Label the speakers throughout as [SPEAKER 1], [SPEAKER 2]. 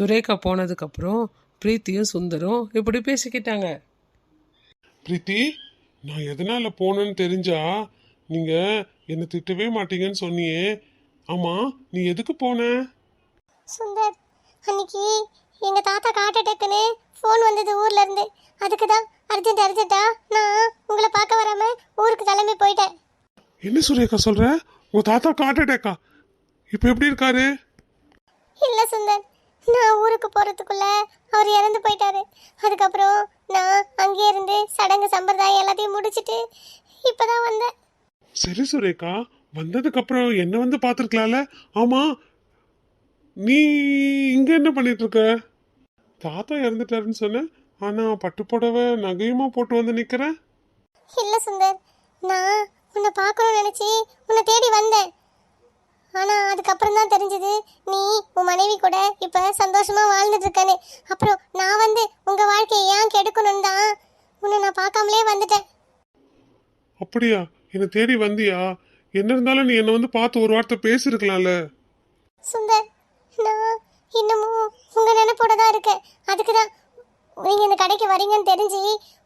[SPEAKER 1] சுரேகா போனதுக்கப்புறம் பிரீத்தியும் சுந்தரும் இப்படி பேசிக்கிட்டாங்க.
[SPEAKER 2] பிரீத்தி நான் எதனால போனேன்னு தெரிஞ்சா நீங்க என்னை திட்டவே மாட்டீங்கன்னு சொன்னியே. ஆமா நீ எதுக்கு போன?
[SPEAKER 3] சுந்தர் அன்னைக்கு எங்க தாத்தா ஹார்ட் அட்டாக்னு ஃபோன் வந்தது ஊர்ல இருந்து. அதுக்கு தான் அர்ஜென்ட் அர்ஜென்ட்டா நான் உங்களை பார்க்க வராம ஊருக்கு கிளம்பி போயிட்டேன்.
[SPEAKER 2] என்ன சுரேகா சொல்ற? உங்க தாத்தா ஹார்ட் அட்டாக்கா இப்போ எப்படி இருக்காரு?
[SPEAKER 3] இல்ல சுந்தர் நான் ஊருக்கு போறதுக்குள்ள அவர் இறந்து போயிட்டாரு. அதுக்கப்புறம் நான் அங்கேயே இருந்து சடங்கு சம்பிரதாயம் எல்லாத்தையும் முடிச்சிட்டு இப்பதான் வந்தேன்.
[SPEAKER 2] சரி சுரேகா வந்ததுக்கு அப்புறம் என்ன வந்து பார்த்துருக்கலாம்ல? ஆமா நீ இங்க என்ன பண்ணிட்டு இருக்க தாத்தா இறந்துட்டாருன்னு சொன்ன ஆனா பட்டு புடவை நகையுமா போட்டு வந்து நிக்கிறேன்?
[SPEAKER 3] இல்ல சுந்தர் நான் உன்னை பார்க்கணும்னு நினைச்சு உன்னை தேடி வந்தேன். ஆனா அதுக்கப்புறம் தான் தெரிஞ்சது. நீ உன் மனைவி கூட இப்ப சந்தோஷமா வாழ்ந்துட்டு இருக்கேன்னு அப்புறம் நான் வந்து உங்க வாழ்க்கையை ஏன் கெடுக்கணும்னு தான் உன்னை நான் பார்க்காமலே வந்துட்டேன்.
[SPEAKER 2] அப்படியா? என்னை தேடி வந்தியா? என்ன இருந்தாலும் நீ என்னை வந்து பார்த்து ஒரு வார்த்தை பேசியிருக்கலாம்ல.
[SPEAKER 3] சுந்தர் நான் இன்னமும் உங்க நினைப்போட தான் இருக்கேன். அதுக்கு தான் நீங்க இந்த கடைக்கு வரீங்கன்னு தெரிஞ்சு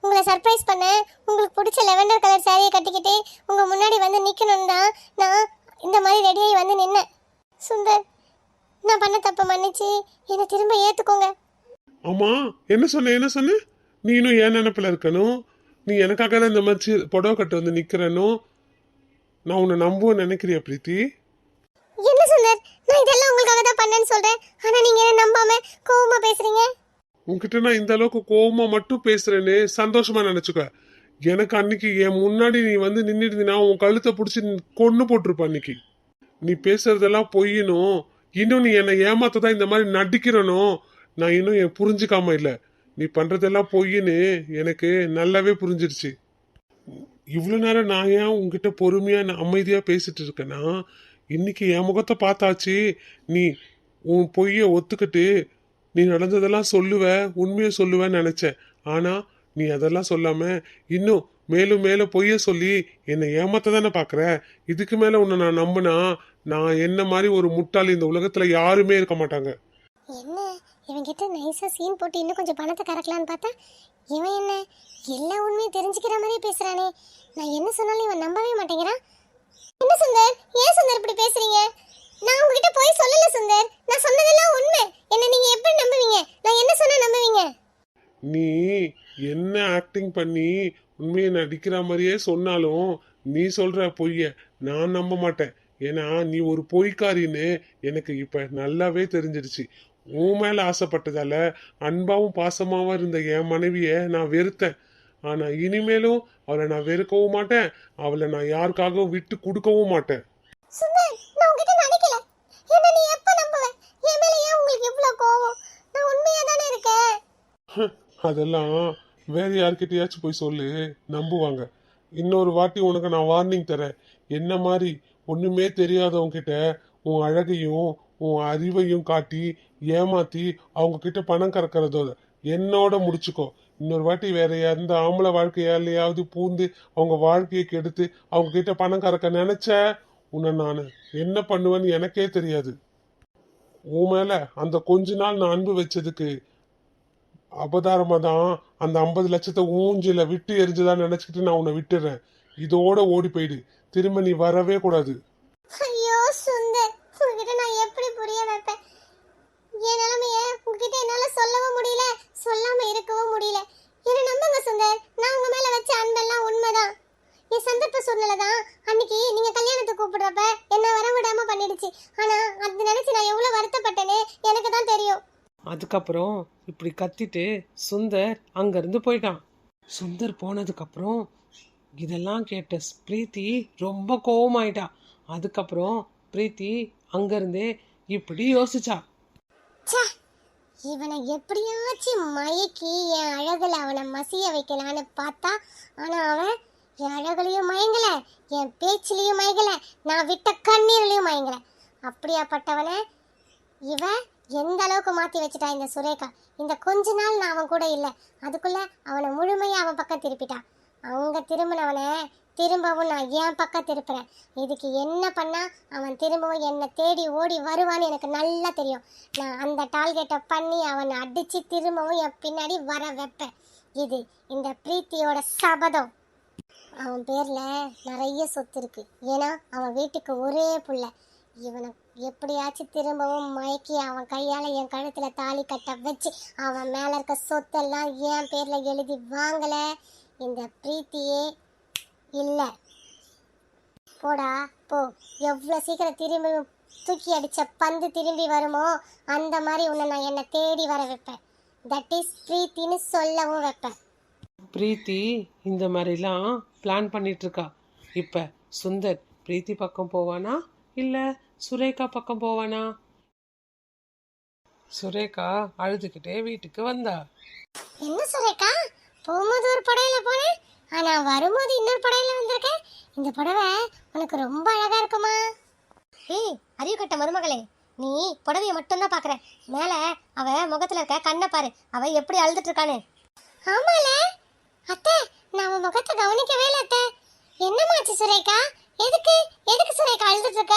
[SPEAKER 3] உங்களை சர்ப்ரைஸ் பண்ண உங்களுக்கு பிடிச்ச லெவெண்டர் கலர் சாரியை கட்டிக்கிட்டு உங்க முன்னாடி வந்து நிக்கணும்னு தான் நான் இந்த மாதிரி ரெடியாகி வந்து நின்னேன் சுந்தர் நான் பண்ண தப்பை மன்னிச்சு என்னை திரும்ப ஏத்துக்கோங்க.
[SPEAKER 2] ஆமா என்ன சொன்ன என்ன சொன்ன? நீ இன்னும் என் நினைப்புல இருக்கணும்? நீ எனக்காக தான் இந்த மாதிரி புடவை கட்டு வந்து நிக்கிறனும் நான் உன்னை நம்புவேன்னு நினைக்கிறியா பிரீத்தி?
[SPEAKER 3] என்ன சுந்தர் நான் இதெல்லாம் உங்களுக்காக தான் பண்ணேன்னு சொல்றேன். ஆனா நீங்க என்ன நம்பாம கோவமா பேசுறீங்க?
[SPEAKER 2] உன்கிட்ட நான் இந்த அளவுக்கு கோவமா மட்டும் பேசுறேன்னு சந்தோஷமா நினைச்சுக்க. எனக்கு அன்னைக்கு என் முன்னாடி நீ வந்து நின்றுருந்தினா உன் கழுத்தை பிடிச்சி கொன்று போட்டிருப்ப அன்னைக்கு. நீ பேசுறதெல்லாம் பொய்யணும். இன்னும் நீ என்னை ஏமாத்ததான் இந்த மாதிரி நடிக்கிறனும் நான் இன்னும் என் புரிஞ்சுக்காம இல்லை. நீ பண்ணுறதெல்லாம் பொய்ன்னு எனக்கு நல்லாவே புரிஞ்சிருச்சு. இவ்வளோ நேரம் நான் ஏன் உங்ககிட்ட பொறுமையாக நான் அமைதியாக பேசிட்டு இருக்கேன்னா இன்னைக்கு என் முகத்தை பார்த்தாச்சு. நீ உன் பொய்யை ஒத்துக்கிட்டு நீ நடந்ததெல்லாம் சொல்லுவ உண்மையை சொல்லுவேன்னு நினச்சேன். ஆனால் நீ அதெல்லாம் சொல்லாம இன்னும் மேலும் மேலும் பொய்ய சொல்லி என்னை ஏமாத்த தானே பாக்குற? இதுக்கு மேல உன்னை நான் நம்பினா நான் என்ன மாதிரி ஒரு முட்டாள் இந்த உலகத்துல யாருமே இருக்க மாட்டாங்க.
[SPEAKER 3] என்ன? இவன்கிட்ட நைஸா சீன் போட்டு இன்னும் கொஞ்சம் பணத்தை கறக்கலான்னு பார்த்தா இவன் என்ன? எல்லா உண்மையும் தெரிஞ்சுக்கிற மாதிரி பேசுறானே. நான் என்ன சொன்னாலும் இவன் நம்பவே மாட்டேங்கிறான். என்ன சுந்தர்? ஏன் சுந்தர் இப்படி பேசுறீங்க? நான் உங்ககிட்ட போய் சொல்லல சுந்தர். நான் சொன்னதெல்லாம் உண்மை. என்ன நீங்க எப்படி நம்புவீங்க? நான் என்ன சொன்னா நம்புவீங்க?
[SPEAKER 2] நீ என்ன ஆக்டிங் பண்ணி உண்மையை நடிக்கிற மாதிரியே சொன்னாலும் நீ சொல்ற பொய்ய நான் நம்ப மாட்டேன். ஏன்னா நீ ஒரு பொய்க்காரின்னு எனக்கு இப்ப நல்லாவே தெரிஞ்சிருச்சு உன் மேல ஆசைப்பட்டதால அன்பாவும் பாசமாவும் இருந்த என் மனைவிய நான் வெறுத்தேன். ஆனா இனிமேலும் அவளை நான் வெறுக்கவும் மாட்டேன். அவளை நான் யாருக்காகவும் விட்டு கொடுக்கவும் மாட்டேன். அதெல்லாம் வேற யார்கிட்டயாச்சும் போய் சொல்லு. நம்புவாங்க. இன்னொரு வாட்டி உனக்கு நான் வார்னிங் தரேன். என்ன மாதிரி ஒன்றுமே தெரியாதவங்கிட்ட உன் அழகையும் உன் அறிவையும் காட்டி ஏமாத்தி அவங்க கிட்ட பணம் கறக்கிறதோ என்னோட முடிச்சுக்கோ. இன்னொரு வாட்டி வேற எந்த ஆம்பளை வாழ்க்கையாலையாவது பூந்து அவங்க வாழ்க்கையை கெடுத்து அவங்க கிட்ட பணம் கறக்க நினைச்ச உன்னை நான் என்ன பண்ணுவேன்னு எனக்கே தெரியாது. உன் மேல அந்த கொஞ்ச நாள் நான் அன்பு வச்சதுக்கு அபதாரமாக தான் அந்த ஐம்பது லட்சத்தை ஊஞ்சில விட்டு எரிஞ்சுதான் நினச்சிக்கிட்டு நான் உன்னை விட்டுறேன். இதோட ஓடி போயிடு. திரும்ப நீ வரவே கூடாது
[SPEAKER 3] ஐயோ சுந்தர் உங்ககிட்ட நான் எப்படி புரிய வைப்பேன் என் நிலைமைய உங்ககிட்ட என்னால சொல்லவும் முடியல சொல்லாம இருக்கவும் முடியல என்ன நம்புங்க சுந்தர் நான் உங்க மேல வச்ச அன்பெல்லாம் உண்மைதான் என் சந்தர்ப்ப சூழ்நிலை தான் அன்னைக்கு நீங்க கல்யாணத்துக்கு கூப்பிடுறப்ப என்ன வர விடாம பண்ணிடுச்சு ஆனா அது நினைச்சு நான் எவ்வளவு வருத்தப்பட்டேன்னு எனக்கு தான் தெரியும்
[SPEAKER 1] அதுக்கப்புறம் இப்படி கத்திட்டு சுந்தர் அங்கேருந்து போயிட்டான். சுந்தர் போனதுக்கப்புறம் இதெல்லாம் கேட்ட பிரீத்தி ரொம்ப கோவமாயிட்டா. அதுக்கப்புறம் பிரீத்தி அங்கேருந்தே இப்படி யோசிச்சா.
[SPEAKER 3] இவனை எப்படியாச்சும் மயக்கி என் அழகுல அவனை மசிய வைக்கலான்னு பார்த்தா ஆனா அவன் என் அழகுலையும் மயங்கல என் பேச்சிலையும் மயங்கல நான் விட்ட கண்ணீர்லையும் மயங்கல. அப்படியாப்பட்டவனை இவன் எந்த அளவுக்கு மாற்றி வச்சுட்டா இந்த சுரேகா? இந்த கொஞ்ச நாள் நான் அவன் கூட இல்லை. அதுக்குள்ளே அவனை முழுமையாக அவன் பக்கம் திருப்பிட்டான் அவங்க திரும்பினவனை திரும்பவும் நான் என் பக்கம் திருப்புறேன். இதுக்கு என்ன பண்ணா அவன் திரும்பவும் என்னை தேடி ஓடி வருவான்னு எனக்கு நல்லா தெரியும். நான் அந்த டார்கெட்டை பண்ணி அவனை அடித்து திரும்பவும் என் பின்னாடி வர வைப்பேன். இது இந்த பிரீத்தியோட சபதம். அவன் பேரில் நிறைய சொத்து இருக்குது ஏன்னா அவன் வீட்டுக்கு ஒரே புள்ள. இவனை எப்படியாச்சும் திரும்பவும் மயக்கி அவன் கையால் என் கழுத்தில் தாலி கட்ட வச்சு அவன் மேலே இருக்க சொத்தெல்லாம் என் பேரில் எழுதி வாங்கலை. இந்த பிரீத்தியே இல்லை. போடா போ. எவ்வளோ சீக்கிரம் திரும்பி தூக்கி அடித்த பந்து திரும்பி வருமோ அந்த மாதிரி உன்னை நான் என்னை தேடி வர வைப்பேன். தட் இஸ் பிரீத்தின்னு சொல்லவும் வைப்பேன்.
[SPEAKER 1] பிரீத்தி இந்த மாதிரிலாம் பிளான் பண்ணிட்டு இப்போ சுந்தர் பிரீத்தி பக்கம் போவானா? இல்லை சுரேகா பக்கம் போவானா? சுரேகா அழுதுகிட்டே வீட்டுக்கு வந்தா.
[SPEAKER 3] என்ன சுரேக்கா போகும்போது ஒரு புடவையில போனேன் ஆனா வரும்போது இன்னொரு புடவையில வந்திருக்கேன் இந்த புடவை உனக்கு ரொம்ப அழகா இருக்குமா? ஏய் அறிவு கட்ட மருமகளே. நீ புடவைய மட்டும்தான் பாக்குற. மேல அவ முகத்துல இருக்க கண்ணை பாரு. அவ எப்படி அழுதுட்டு இருக்கானு ஆமால. அத்தை நான் முகத்தை கவனிக்கவே இல்லை அத்தை. என்னமாச்சு சுரேகா? எதுக்கு? எதுக்கு சுரேகா அழுதுட்டு இருக்க?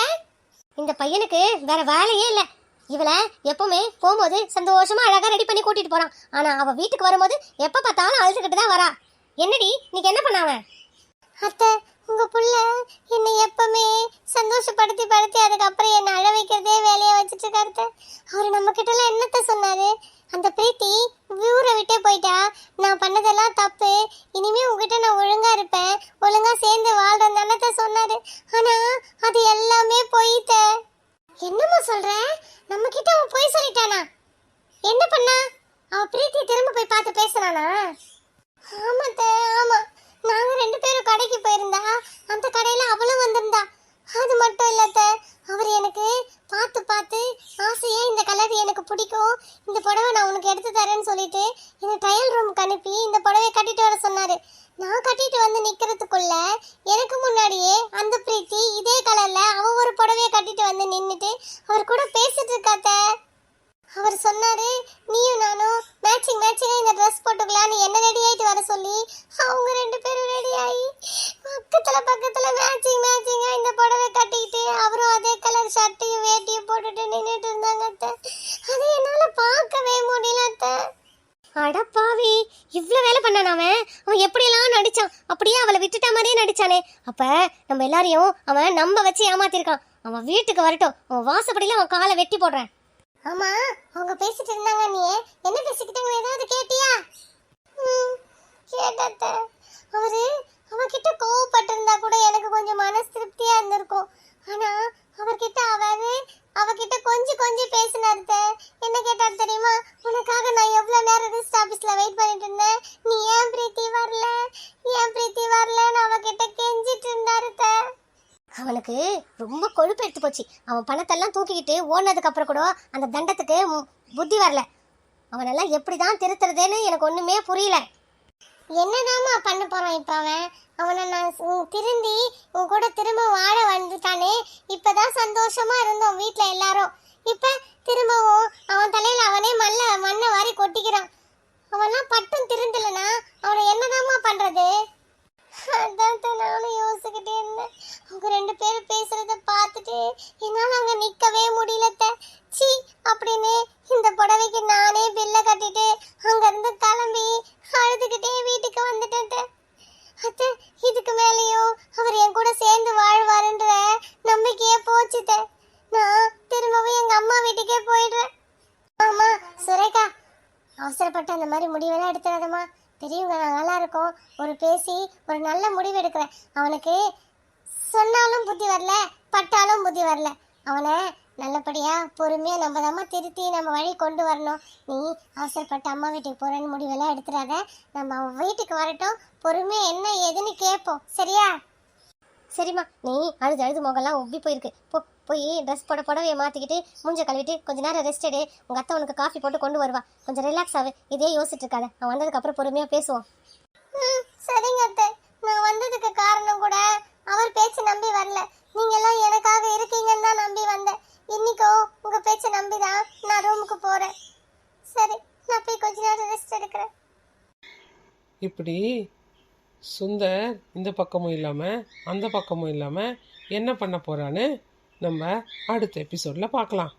[SPEAKER 3] இந்த பையனுக்கு வேற வேலையே இல்லை. இவளை எப்பவுமே போகும்போது சந்தோஷமா அழகா ரெடி பண்ணி கூட்டிட்டு போறான். ஆனா அவ வீட்டுக்கு வரும்போது எப்ப பார்த்தாலும் அழுதுகிட்டு தான் வரா. என்னடி இன்னைக்கு என்ன பண்ணாவ அத்தை உங்க புள்ள என்னை எப்பவுமே சந்தோஷப்படுத்தி படுத்தி அதுக்கப்புறம் என்னை அழ வைக்கிறதே வேலையை வச்சுட்டு இருக்காரு அவர் நம்ம கிட்ட எல்லாம் என்னத்த சொன்னாரு? அந்த பிரீத்தி ஊரை விட்டே போயிட்டா. நான் பண்ணதெல்லாம் தப்பு. இனிமே உங்ககிட்ட நான் ஒழுங்கா இருப்பேன். ஒழுங்கா சேர்ந்து வாழ்றேன் தானத்த சொன்னாரு. ஆனா அது எல்லாமே போயிட்ட என்னம்மா சொல்ற? நம்ம கிட்ட அவன் போய் சொல்லிட்டானா? என்ன பண்ணா? அவ பிரீத்தி திரும்ப போய் பார்த்து பேசுறானா? ஆமா நாங்க ரெண்டு பேரும் கடைக்கு போயிருந்தா அந்த கடையில அவளும் வந்திருந்தா அது மட்டும் இல்லத்த அவர் எனக்கு பார்த்து பார்த்து ஆசையா இந்த கலர் எனக்கு பிடிக்கும் இந்த புடவை நான் உனக்கு எடுத்து தரேன்னு சொல்லிட்டு என்னை ட்ரையல் ரூமுக்கு அனுப்பி இந்த புடவை கட்டிட்டு வர சொன்னாரு நான் கட்டிட்டு வந்து நிக்கிறதுக்குள்ள எனக்கு முன்னாடியே அந்த பிரீத்தி இதே கலர்ல அவ ஒரு புடவைய கட்டிட்டு வந்து நின்னுட்டு அவர் கூட பேசிட்டு இருக்காத்த அவர் சொன்னாரு நீயும் நானும் மேட்சிங் மேட்சிங்கா இந்த ட்ரெஸ் போட்டுக்கலாம்னு என்ன ரெடி ஆயிட்டு வர சொல்லி அவங்க ரெண்டு பேரும் ரெடி ஆகி பக்கத்துல பக்கத்துல மேட்சிங் மேட்சிங்கா இந்த புடவை கட்டிக்கிட்டு அவரும் அதே கலர் ஷர்ட்டையும் நின்றுட்டு இருந்தாங்க அத்தை. அதை என்னால பார்க்கவே முடியல அத்தை. அட பாவி இவ்வளோ வேலை பண்ணான் அவன்? அவன் எப்படியெல்லாம் நடிச்சான்? அப்படியே அவளை விட்டுட்ட மாதிரியே நடிச்சானே. அப்ப நம்ம எல்லாரையும் அவன் நம்ப வச்சு ஏமாத்திருக்கான். அவன் வீட்டுக்கு வரட்டும். அவன் வாசப்படியில அவன் காலை வெட்டி போடுறேன். ஆமா அவங்க பேசிட்டு இருந்தாங்க நீ என்ன பேசிக்கிட்டாங்க ஏதாவது கேட்டியா ம், கேட்டத்த அவரு அவகிட்ட கோவப்பட்டிருந்தா கூட எனக்கு கொஞ்சம் மனசு திருப்தியா இருந்திருக்கும் ஆனா அவர்கிட்ட அவரு அவகிட்ட கொஞ்சம் கொஞ்சம் பேசினாரு அத்தை. என்ன கேட்டார் தெரியுமா உனக்காக நான் எவ்வளவு நேரம் ரிஸ்ட் ஆபீஸ்ல வெயிட் பண்ணிட்டு இருந்தேன் நீ ஏன் பிரீத்தி வரல ஏன் பிரீத்தி வரலன்னு அவகிட்ட கெஞ்சிட்டு இருந்தாரு அத்தை. அவனுக்கு ரொம்ப கொழுப்பு எடுத்து போச்சு. அவன் பணத்தெல்லாம் தூக்கிக்கிட்டு ஓடினதுக்கு அப்புறம் கூட அந்த தண்டத்துக்கு மு- புத்தி வரல. அவனெல்லாம் எப்படிதான் திருத்துறதுன்னு எனக்கு ஒண்ணுமே புரியல. என்னதாம்மா பண்ண போறான் இப்ப அவன்? அவனை நான் திருந்தி உன் கூட திரும்ப வாழ வந்துட்டானே. இப்பதான் சந்தோஷமா இருந்தோம் வீட்டில் எல்லாரும். இப்ப திரும்பவும் அவன் தலையில அவனே மல்ல மண்ணை வாரி கொட்டிக்கிறான். அவன்லாம் பட்டும் திருந்தலைன்னா அவனை என்னதாம்மா பண்றது? அதான் நானும் யோசிக்கிட்டே இருந்தேன். அவங்க ரெண்டு பேரும் பேசுறத பார்த்துட்டு என்னால் அங்கே நிற்கவே முடியலத்த. சி அப்படின்னு இந்த புடவைக்கு நானே பில்ல கட்டிட்டு அங்கேருந்து கிளம்பி அழுதுகிட்டே வீட்டுக்கு வந்துட்டேன் அத்தை. இதுக்கு மேலேயும் அவர் என் கூட சேர்ந்து வாழ்வாருன்ற நம்பிக்கையே போச்சுத்த நான் திரும்பவும் எங்க அம்மா வீட்டுக்கே போயிடுறேன். ஆமா சுரேகா அவசரப்பட்டு அந்த மாதிரி முடிவெல்லாம் எடுத்துடாதம்மா. பெரியவங்க நான் நல்லா இருக்கோம் ஒரு பேசி ஒரு நல்ல முடிவு எடுக்கிறேன். அவனுக்கு சொன்னாலும் புத்தி வரல பட்டாலும் புத்தி வரல. அவனை நல்லபடியா பொறுமையா நம்ம தாம்மா திருத்தி நம்ம வழி கொண்டு வரணும். நீ அவசரப்பட்டு அம்மா வீட்டுக்கு போறேன்னு முடிவெல்லாம் எடுத்துடாத. நம்ம அவன் வீட்டுக்கு வரட்டும். பொறுமையா என்ன ஏதுன்னு கேட்போம். சரியா? சரிம்மா நீ அழுது அழுது முகம்லாம் உப்பி போயிருக்கு. போ போய் ட்ரெஸ் போட புடவைய மாற்றிக்கிட்டு மூஞ்ச கழுவிட்டு கொஞ்ச நேரம் ரெஸ்ட் எடு. உங்கள் அத்தை உனக்கு காஃபி போட்டு கொண்டு வருவா. கொஞ்சம் ரிலாக்ஸ் ஆகு. இதே யோசிச்சுட்டு இருக்காத. அவன் வந்ததுக்கப்புறம் பொறுமையாக பேசுவோம். சரிங்க அத்தை. நான் வந்ததுக்கு காரணம் கூட அவர் பேச்சு நம்பி வரல. நீங்கெல்லாம் எனக்காக இருக்கீங்கன்னு தான் நம்பி வந்தேன். இன்னைக்கும் உங்கள் பேச்சை நம்பி தான் நான் ரூமுக்கு போகிறேன் சரி நான் போய் கொஞ்ச நேரம் ரெஸ்ட் எடுக்கிறேன்.
[SPEAKER 1] இப்படி சுந்தர் இந்த பக்கமும் இல்லாமல் அந்த பக்கமும் இல்லாமல் என்ன பண்ண போகிறான்னு நம்ம அடுத்த எபிசோடில் பார்க்கலாம்.